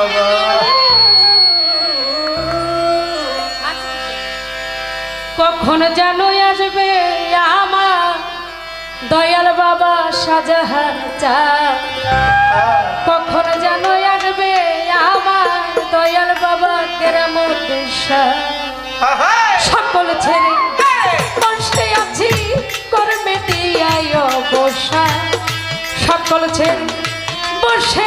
বাবা। কখন যেন আসবে আমার দয়াল বাবা সাজাহান চা। কখন যেন আসবে আমার দয়াল বাবা কেরাম সকল ছেড়ে কষ্টে আছি কর্মে দিয়াই অবসা সকল ছেড়ে বসে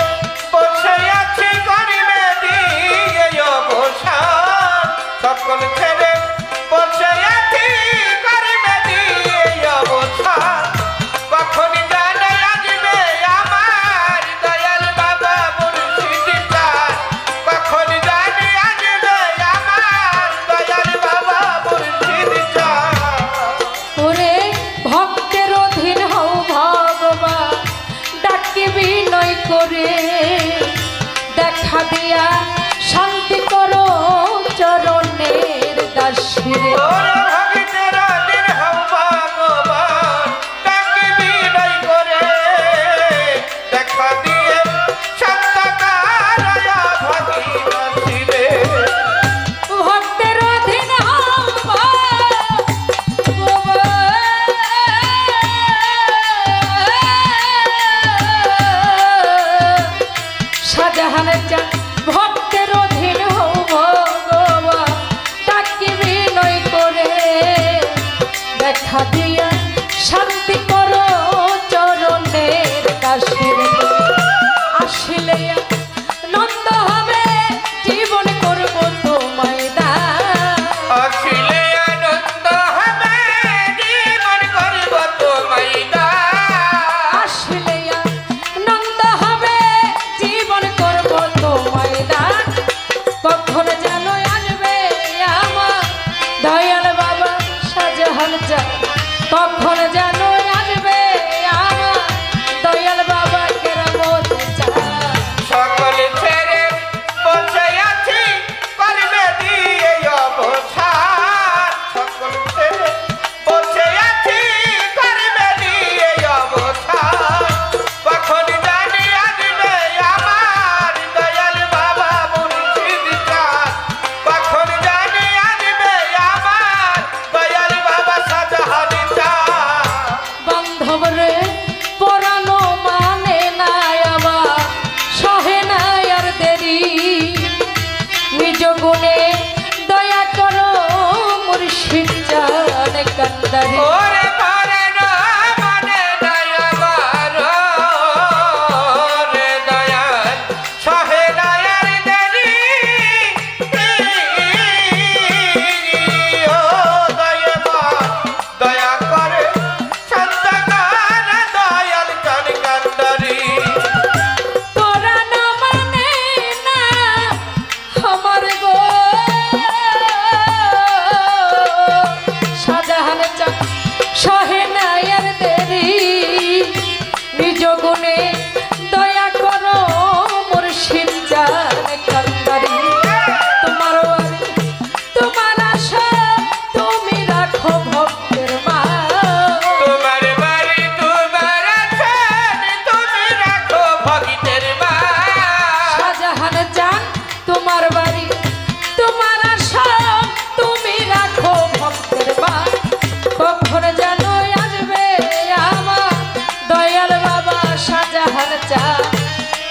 শান্তি করো। জীবনে দয়া করো মুর্শিদ জান কান্দারে।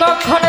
কখন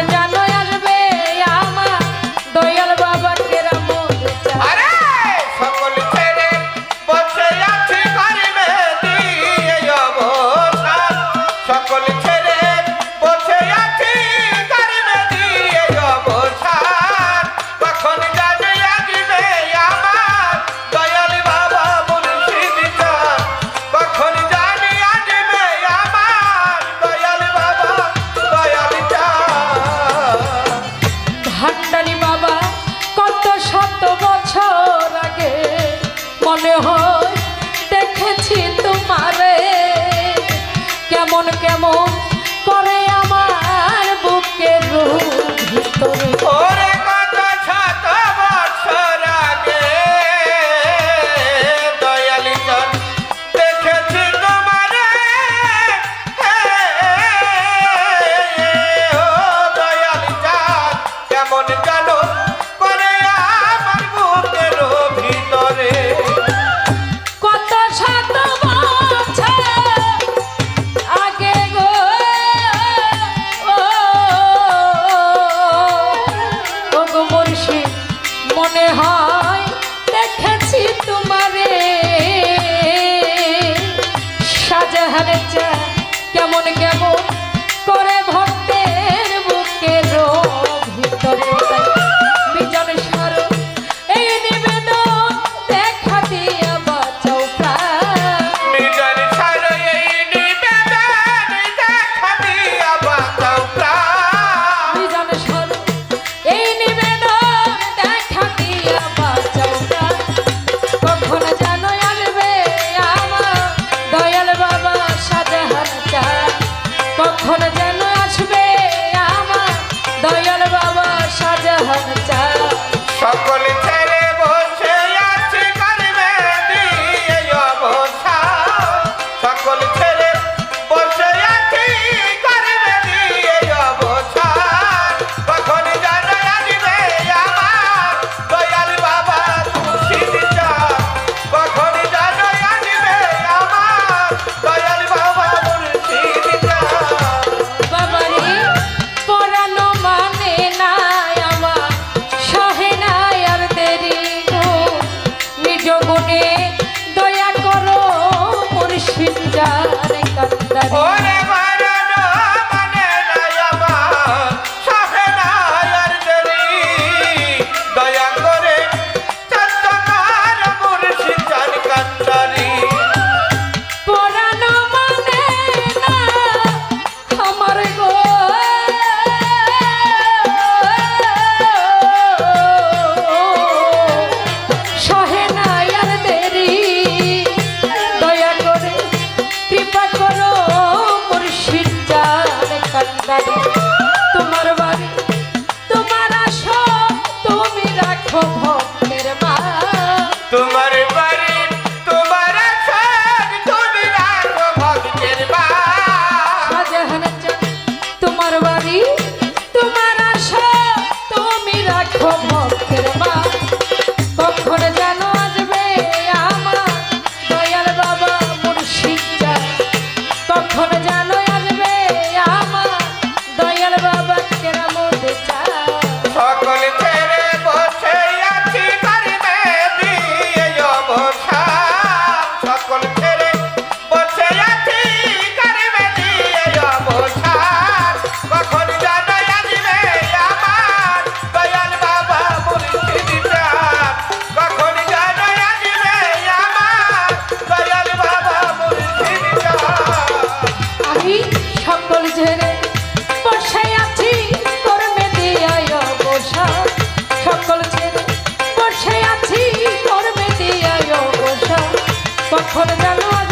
কেমন কেমন করে ভাব জাহান চা সকল মনে কালী কখন জানো